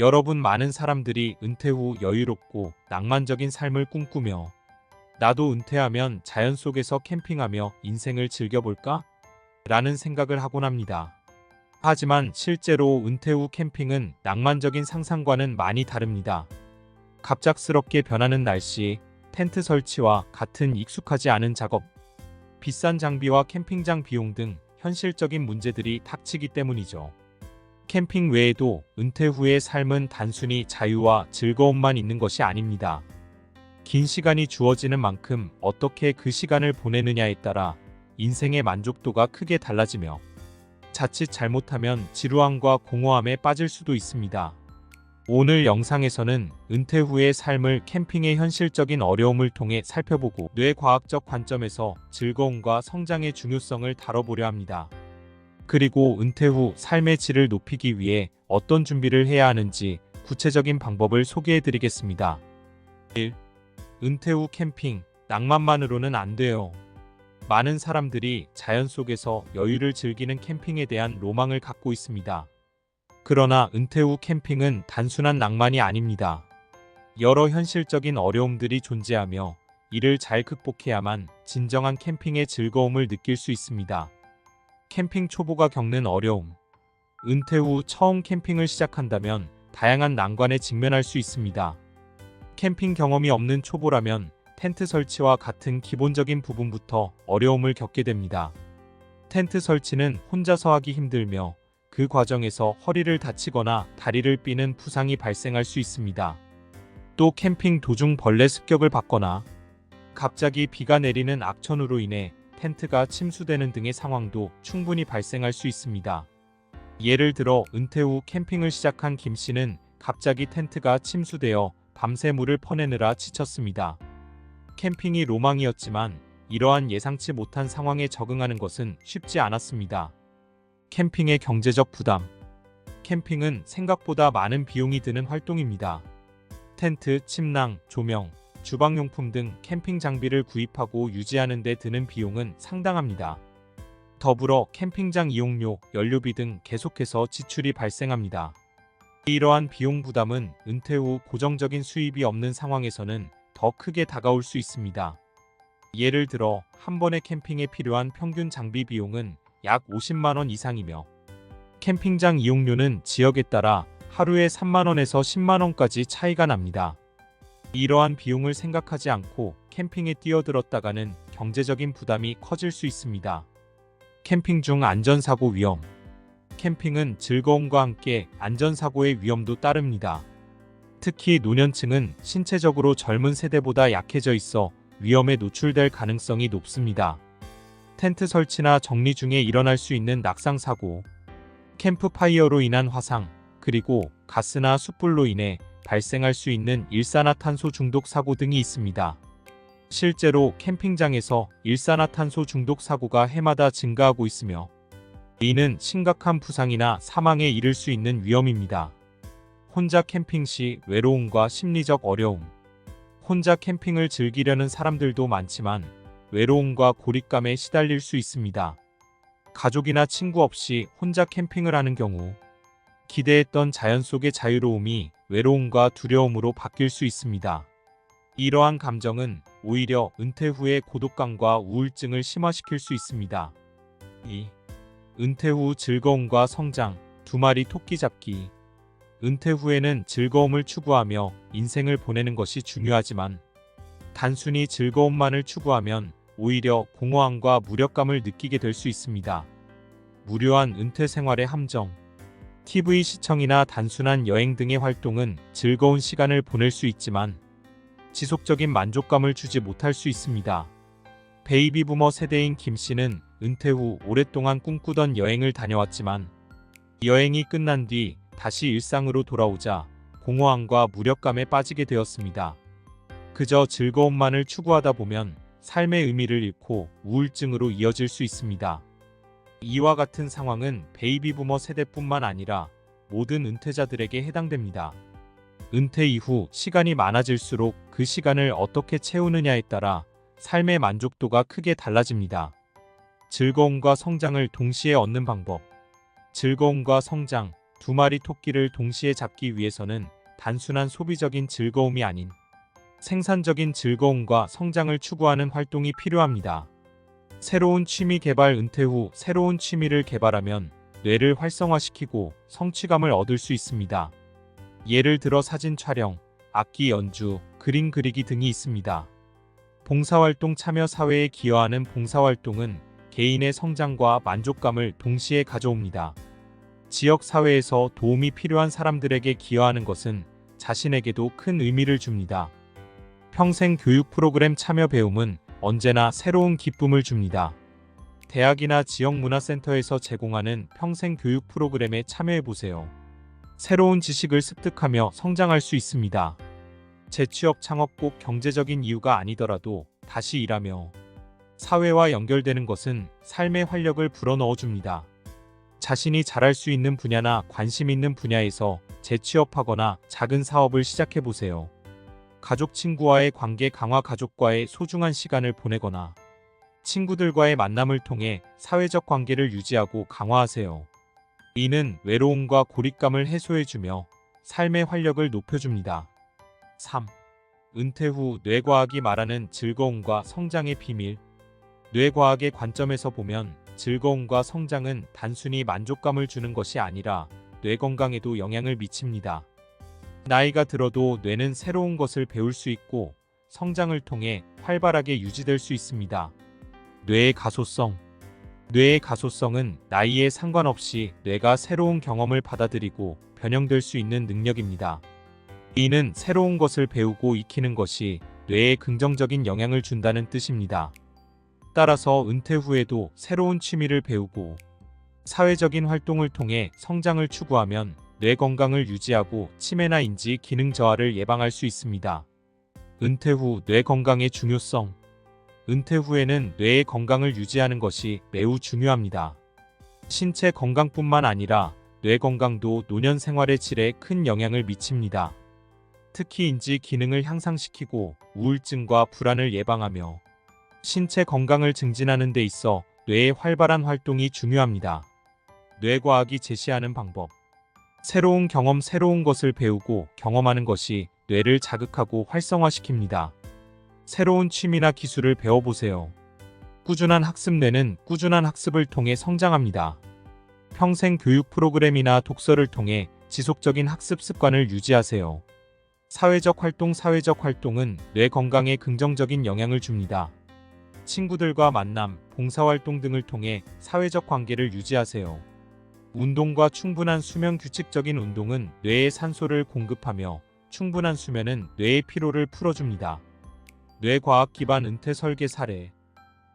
여러분 많은 사람들이 은퇴 후 여유롭고 낭만적인 삶을 꿈꾸며 나도 은퇴하면 자연 속에서 캠핑하며 인생을 즐겨볼까? 라는 생각을 하곤 합니다. 하지만 실제로 은퇴 후 캠핑은 낭만적인 상상과는 많이 다릅니다. 갑작스럽게 변하는 날씨, 텐트 설치와 같은 익숙하지 않은 작업, 비싼 장비와 캠핑장 비용 등 현실적인 문제들이 닥치기 때문이죠. 캠핑 외에도 은퇴 후의 삶은 단순히 자유와 즐거움만 있는 것이 아닙니다. 긴 시간이 주어지는 만큼 어떻게 그 시간을 보내느냐에 따라 인생의 만족도가 크게 달라지며 자칫 잘못하면 지루함과 공허함에 빠질 수도 있습니다. 오늘 영상에서는 은퇴 후의 삶을 캠핑의 현실적인 어려움을 통해 살펴보고 뇌과학적 관점에서 즐거움과 성장의 중요성을 다뤄보려 합니다. 그리고 은퇴 후 삶의 질을 높이기 위해 어떤 준비를 해야 하는지 구체적인 방법을 소개해 드리겠습니다. 1. 은퇴 후 캠핑, 낭만만으로는 안 돼요. 많은 사람들이 자연 속에서 여유를 즐기는 캠핑에 대한 로망을 갖고 있습니다. 그러나 은퇴 후 캠핑은 단순한 낭만이 아닙니다. 여러 현실적인 어려움들이 존재하며 이를 잘 극복해야만 진정한 캠핑의 즐거움을 느낄 수 있습니다. 캠핑 초보가 겪는 어려움. 은퇴 후 처음 캠핑을 시작한다면 다양한 난관에 직면할 수 있습니다. 캠핑 경험이 없는 초보라면 텐트 설치와 같은 기본적인 부분부터 어려움을 겪게 됩니다. 텐트 설치는 혼자서 하기 힘들며 그 과정에서 허리를 다치거나 다리를 삐는 부상이 발생할 수 있습니다. 또 캠핑 도중 벌레 습격을 받거나 갑자기 비가 내리는 악천후로 인해 텐트가 침수되는 등의 상황도 충분히 발생할 수 있습니다. 예를 들어 은퇴 후 캠핑을 시작한 김 씨는 갑자기 텐트가 침수되어 밤새 물을 퍼내느라 지쳤습니다. 캠핑이 로망이었지만 이러한 예상치 못한 상황에 적응하는 것은 쉽지 않았습니다. 캠핑의 경제적 부담. 캠핑은 생각보다 많은 비용이 드는 활동입니다. 텐트, 침낭, 조명, 주방용품 등 캠핑 장비를 구입하고 유지하는 데 드는 비용은 상당합니다. 더불어 캠핑장 이용료, 연료비 등 계속해서 지출이 발생합니다. 이러한 비용 부담은 은퇴 후 고정적인 수입이 없는 상황에서는 더 크게 다가올 수 있습니다. 예를 들어 한 번의 캠핑에 필요한 평균 장비 비용은 약 50만 원 이상이며 캠핑장 이용료는 지역에 따라 하루에 3만 원에서 10만 원까지 차이가 납니다. 이러한 비용을 생각하지 않고 캠핑에 뛰어들었다가는 경제적인 부담이 커질 수 있습니다. 캠핑 중 안전사고 위험. 캠핑은 즐거움과 함께 안전사고의 위험도 따릅니다. 특히 노년층은 신체적으로 젊은 세대보다 약해져 있어 위험에 노출될 가능성이 높습니다. 텐트 설치나 정리 중에 일어날 수 있는 낙상 사고, 캠프파이어로 인한 화상, 그리고 가스나 숯불로 인해 발생할 수 있는 일산화탄소 중독 사고 등이 있습니다. 실제로 캠핑장에서 일산화탄소 중독 사고가 해마다 증가하고 있으며 이는 심각한 부상이나 사망에 이를 수 있는 위험입니다. 혼자 캠핑 시 외로움과 심리적 어려움. 혼자 캠핑을 즐기려는 사람들도 많지만 외로움과 고립감에 시달릴 수 있습니다. 가족이나 친구 없이 혼자 캠핑을 하는 경우 기대했던 자연 속의 자유로움이 외로움과 두려움으로 바뀔 수 있습니다. 이러한 감정은 오히려 은퇴 후의 고독감과 우울증을 심화시킬 수 있습니다. 2. 은퇴 후 즐거움과 성장, 두 마리 토끼 잡기. 은퇴 후에는 즐거움을 추구하며 인생을 보내는 것이 중요하지만 단순히 즐거움만을 추구하면 오히려 공허함과 무력감을 느끼게 될 수 있습니다. 무료한 은퇴 생활의 함정. TV 시청이나 단순한 여행 등의 활동은 즐거운 시간을 보낼 수 있지만 지속적인 만족감을 주지 못할 수 있습니다. 베이비 부머 세대인 김 씨는 은퇴 후 오랫동안 꿈꾸던 여행을 다녀왔지만 여행이 끝난 뒤 다시 일상으로 돌아오자 공허함과 무력감에 빠지게 되었습니다. 그저 즐거움만을 추구하다 보면 삶의 의미를 잃고 우울증으로 이어질 수 있습니다. 이와 같은 상황은 베이비 부머 세대뿐만 아니라 모든 은퇴자들에게 해당됩니다. 은퇴 이후 시간이 많아질수록 그 시간을 어떻게 채우느냐에 따라 삶의 만족도가 크게 달라집니다. 즐거움과 성장을 동시에 얻는 방법. 즐거움과 성장, 두 마리 토끼를 동시에 잡기 위해서는 단순한 소비적인 즐거움이 아닌 생산적인 즐거움과 성장을 추구하는 활동이 필요합니다. 새로운 취미 개발 은퇴 후 새로운 취미를 개발하면 뇌를 활성화시키고 성취감을 얻을 수 있습니다. 예를 들어 사진 촬영, 악기 연주, 그림 그리기 등이 있습니다. 봉사활동 참여 사회에 기여하는 봉사활동은 개인의 성장과 만족감을 동시에 가져옵니다. 지역 사회에서 도움이 필요한 사람들에게 기여하는 것은 자신에게도 큰 의미를 줍니다. 평생 교육 프로그램 참여 배움은 언제나 새로운 기쁨을 줍니다. 대학이나 지역 문화센터에서 제공하는 평생 교육 프로그램에 참여해 보세요. 새로운 지식을 습득하며 성장할 수 있습니다. 재취업 창업 꼭 경제적인 이유가 아니더라도 다시 일하며 사회와 연결되는 것은 삶의 활력을 불어넣어 줍니다. 자신이 잘할 수 있는 분야나 관심 있는 분야에서 재취업하거나 작은 사업을 시작해 보세요. 가족 친구와의 관계 강화 가족과의 소중한 시간을 보내거나 친구들과의 만남을 통해 사회적 관계를 유지하고 강화하세요. 이는 외로움과 고립감을 해소해주며 삶의 활력을 높여줍니다. 3. 은퇴 후 뇌과학이 말하는 즐거움과 성장의 비밀. 뇌과학의 관점에서 보면 즐거움과 성장은 단순히 만족감을 주는 것이 아니라 뇌 건강에도 영향을 미칩니다. 나이가 들어도 뇌는 새로운 것을 배울 수 있고 성장을 통해 활발하게 유지될 수 있습니다. 뇌의 가소성 뇌의 가소성은 나이에 상관없이 뇌가 새로운 경험을 받아들이고 변형될 수 있는 능력입니다. 이는 새로운 것을 배우고 익히는 것이 뇌에 긍정적인 영향을 준다는 뜻입니다. 따라서 은퇴 후에도 새로운 취미를 배우고 사회적인 활동을 통해 성장을 추구하면 뇌 건강을 유지하고 치매나 인지 기능 저하를 예방할 수 있습니다. 은퇴 후 뇌 건강의 중요성 은퇴 후에는 뇌의 건강을 유지하는 것이 매우 중요합니다. 신체 건강뿐만 아니라 뇌 건강도 노년 생활의 질에 큰 영향을 미칩니다. 특히 인지 기능을 향상시키고 우울증과 불안을 예방하며 신체 건강을 증진하는 데 있어 뇌의 활발한 활동이 중요합니다. 뇌과학이 제시하는 방법. 새로운 경험, 새로운 것을 배우고 경험하는 것이 뇌를 자극하고 활성화시킵니다. 새로운 취미나 기술을 배워보세요. 꾸준한 학습 뇌는 꾸준한 학습을 통해 성장합니다. 평생 교육 프로그램이나 독서를 통해 지속적인 학습 습관을 유지하세요. 사회적 활동 사회적 활동은 뇌 건강에 긍정적인 영향을 줍니다. 친구들과 만남, 봉사활동 등을 통해 사회적 관계를 유지하세요. 운동과 충분한 수면 규칙적인 운동은 뇌에 산소를 공급하며 충분한 수면은 뇌의 피로를 풀어줍니다. 뇌과학 기반 은퇴 설계 사례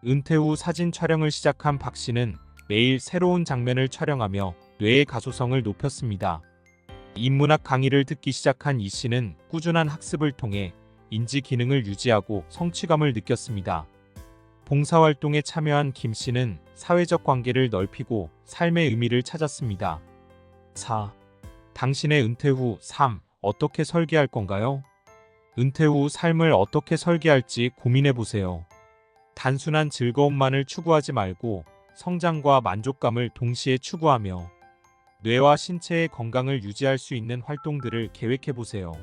은퇴 후 사진 촬영을 시작한 박 씨는 매일 새로운 장면을 촬영하며 뇌의 가소성을 높였습니다. 인문학 강의를 듣기 시작한 이 씨는 꾸준한 학습을 통해 인지 기능을 유지하고 성취감을 느꼈습니다. 봉사활동에 참여한 김 씨는 사회적 관계를 넓히고 삶의 의미를 찾았습니다. 4. 당신의 은퇴 후 3. 어떻게 설계할 건가요? 은퇴 후 삶을 어떻게 설계할지 고민해 보세요. 단순한 즐거움만을 추구하지 말고 성장과 만족감을 동시에 추구하며 뇌와 신체의 건강을 유지할 수 있는 활동들을 계획해 보세요.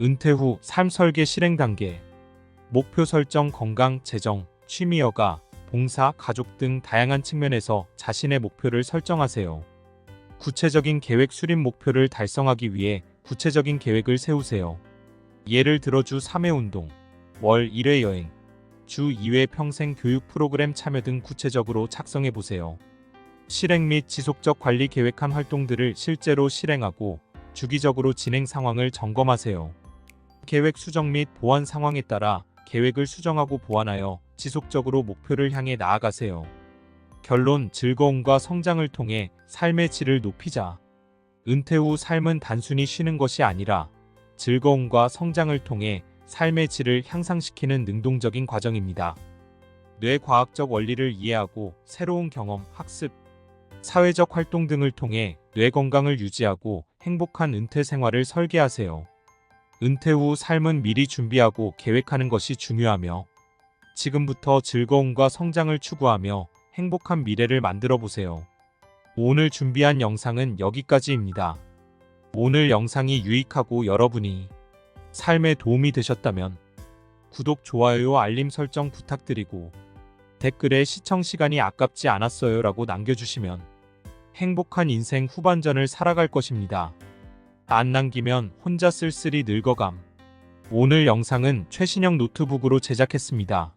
은퇴 후 삶 설계 실행 단계 목표 설정 건강 재정 취미 여가 봉사 가족 등 다양한 측면에서 자신의 목표를 설정하세요. 구체적인 계획 수립 목표를 달성하기 위해 구체적인 계획을 세우세요. 예를 들어 주 3회 운동, 월 1회 여행, 주 2회 평생 교육 프로그램 참여 등 구체적으로 작성해 보세요. 실행 및 지속적 관리 계획한 활동들을 실제로 실행하고 주기적으로 진행 상황을 점검하세요. 계획 수정 및 보완 상황에 따라 계획을 수정하고 보완하여 지속적으로 목표를 향해 나아가세요. 결론 즐거움과 성장을 통해 삶의 질을 높이자. 은퇴 후 삶은 단순히 쉬는 것이 아니라 즐거움과 성장을 통해 삶의 질을 향상시키는 능동적인 과정입니다. 뇌과학적 원리를 이해하고 새로운 경험, 학습, 사회적 활동 등을 통해 뇌 건강을 유지하고 행복한 은퇴 생활을 설계하세요. 은퇴 후 삶은 미리 준비하고 계획하는 것이 중요하며 지금부터 즐거움과 성장을 추구하며 행복한 미래를 만들어 보세요. 오늘 준비한 영상은 여기까지입니다. 오늘 영상이 유익하고 여러분이 삶에 도움이 되셨다면 구독, 좋아요, 알림 설정 부탁드리고 댓글에 시청 시간이 아깝지 않았어요 라고 남겨주시면 행복한 인생 후반전을 살아갈 것입니다. 안 남기면 혼자 쓸쓸히 늙어감. 오늘 영상은 최신형 노트북으로 제작했습니다.